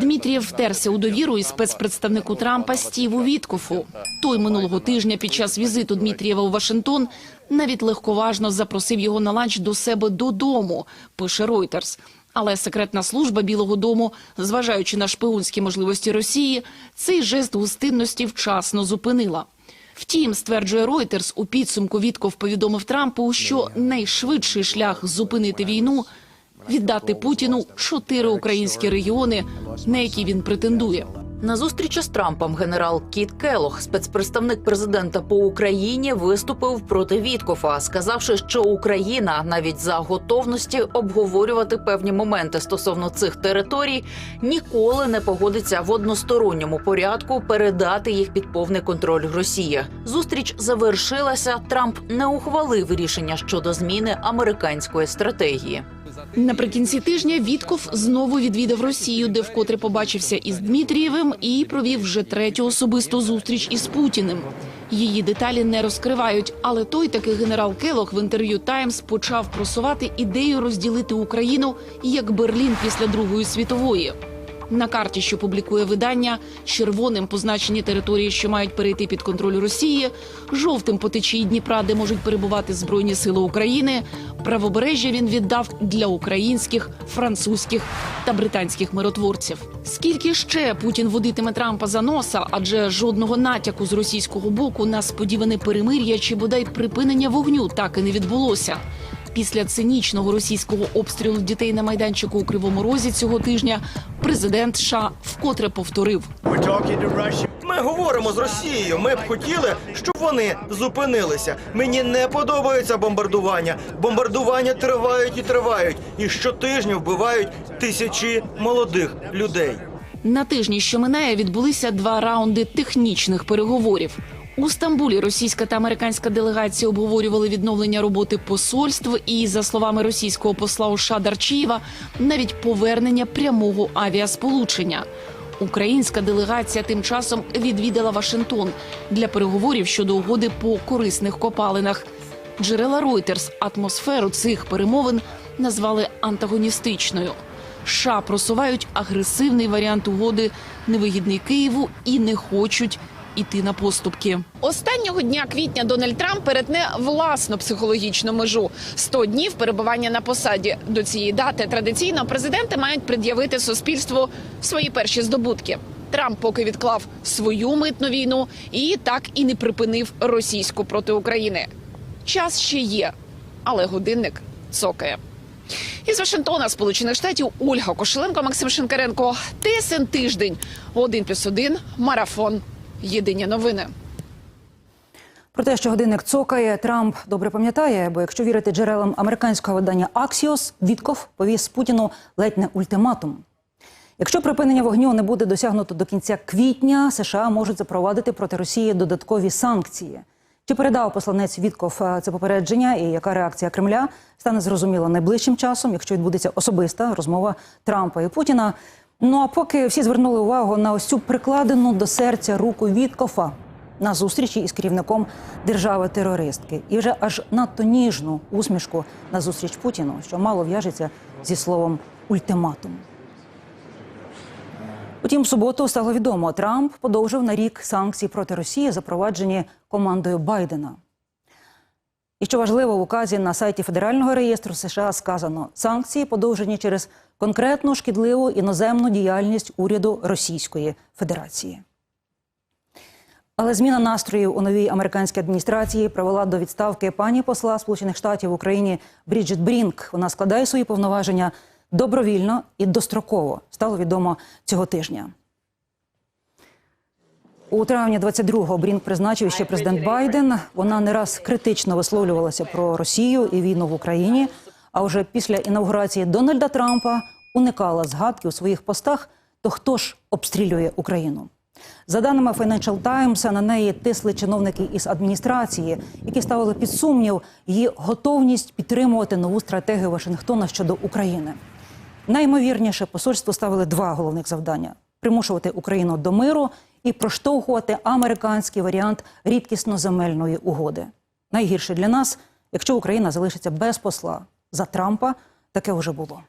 Дмитрієв втерся у довіру із спецпредставнику Трампа Стіву Віткофу. Той минулого тижня під час візиту Дмитрієва у Вашингтон навіть легковажно запросив його на ланч до себе додому, пише Reuters. Але секретна служба Білого Дому, зважаючи на шпигунські можливості Росії, цей жест гостинності вчасно зупинила. Втім, стверджує Reuters, у підсумку Вітков повідомив Трампу, що найшвидший шлях зупинити війну віддати Путіну чотири українські регіони, на які він претендує. На зустрічі з Трампом генерал Кіт Келох, спецпредставник президента по Україні, виступив проти Віткофа, сказавши, що Україна навіть за готовності обговорювати певні моменти стосовно цих територій ніколи не погодиться в односторонньому порядку передати їх під повний контроль Росії. Зустріч завершилася. Трамп не ухвалив рішення щодо зміни американської стратегії. Наприкінці тижня Вітков знову відвідав Росію, де вкотре побачився із Дмитрієвим і провів вже третю особисту зустріч із Путіним. Її деталі не розкривають, але той таки генерал Келох в інтерв'ю Таймс почав просувати ідею розділити Україну як Берлін після Другої світової. На карті, що публікує видання, червоним позначені території, що мають перейти під контроль Росії, жовтим по течії Дніпра, де можуть перебувати збройні сили України. Правобережжя він віддав для українських, французьких та британських миротворців. Скільки ще Путін водитиме Трампа за носа, адже жодного натяку з російського боку на сподіване перемир'я чи бодай припинення вогню так і не відбулося. Після цинічного російського обстрілу дітей на майданчику у Кривому Розі цього тижня президент США вкотре повторив. Ми говоримо з Росією. Ми б хотіли, щоб вони зупинилися. Мені не подобається бомбардування. Бомбардування тривають і тривають. І щотижня вбивають тисячі молодих людей. На тижні, що минає, відбулися два раунди технічних переговорів. У Стамбулі російська та американська делегації обговорювали відновлення роботи посольств і, за словами російського посла США Дарчієва, навіть повернення прямого авіасполучення. Українська делегація тим часом відвідала Вашингтон для переговорів щодо угоди по корисних копалинах. Джерела Reuters атмосферу цих перемовин назвали антагоністичною. США просувають агресивний варіант угоди, невигідний Києву, і не хочуть іти на поступки. Останнього дня квітня Дональд Трамп перетне власну психологічну межу 100 днів перебування на посаді. До цієї дати традиційно президенти мають пред'явити суспільству свої перші здобутки. Трамп поки відклав свою митну війну і так і не припинив російську проти України. Час ще є, але годинник цокає. Із Вашингтона, Сполучених Штатів, Ольга Кошеленко, Максим Шинкаренко. ТСН тиждень. Один плюс один. Марафон. Єдині новини. Про те, що годинник цокає, Трамп добре пам'ятає, бо якщо вірити джерелам американського видання Axios, Вітков повіз Путіну ледь не ультиматум. Якщо припинення вогню не буде досягнуто до кінця квітня, США можуть запровадити проти Росії додаткові санкції. Чи передав посланець Вітков е, це попередження і яка реакція Кремля стане зрозуміло найближчим часом, якщо відбудеться особиста розмова Трампа і Путіна. Ну а поки всі звернули увагу на ось цю прикладену до серця руку Віткофа на зустрічі із керівником держави-терористки, і вже аж надто ніжну усмішку на зустріч Путіну, що мало в'яжеться зі словом ультиматум. Утім, в суботу стало відомо, Трамп подовжив на рік санкції проти Росії, запроваджені командою Байдена. І що важливо, в указі на сайті Федерального реєстру США сказано, санкції подовжені через конкретну шкідливу іноземну діяльність уряду Російської Федерації. Але зміна настроїв у новій американській адміністрації привела до відставки пані посла Сполучених Штатів в Україні Бріджит Брінк. Вона складає свої повноваження добровільно і достроково. Стало відомо цього тижня. У травні 22-го Брінк призначив ще президент Байден. Вона не раз критично висловлювалася про Росію і війну в Україні. А вже після інаугурації Дональда Трампа уникала згадки у своїх постах. То хто ж обстрілює Україну? За даними Financial Times, на неї тисли чиновники із адміністрації, які ставили під сумнів її готовність підтримувати нову стратегію Вашингтона щодо України. Найімовірніше посольство ставили два головних завдання: примушувати Україну до миру і проштовхувати американський варіант рідкісно-земельної угоди. Найгірше для нас, якщо Україна залишиться без посла за Трампа, таке вже було.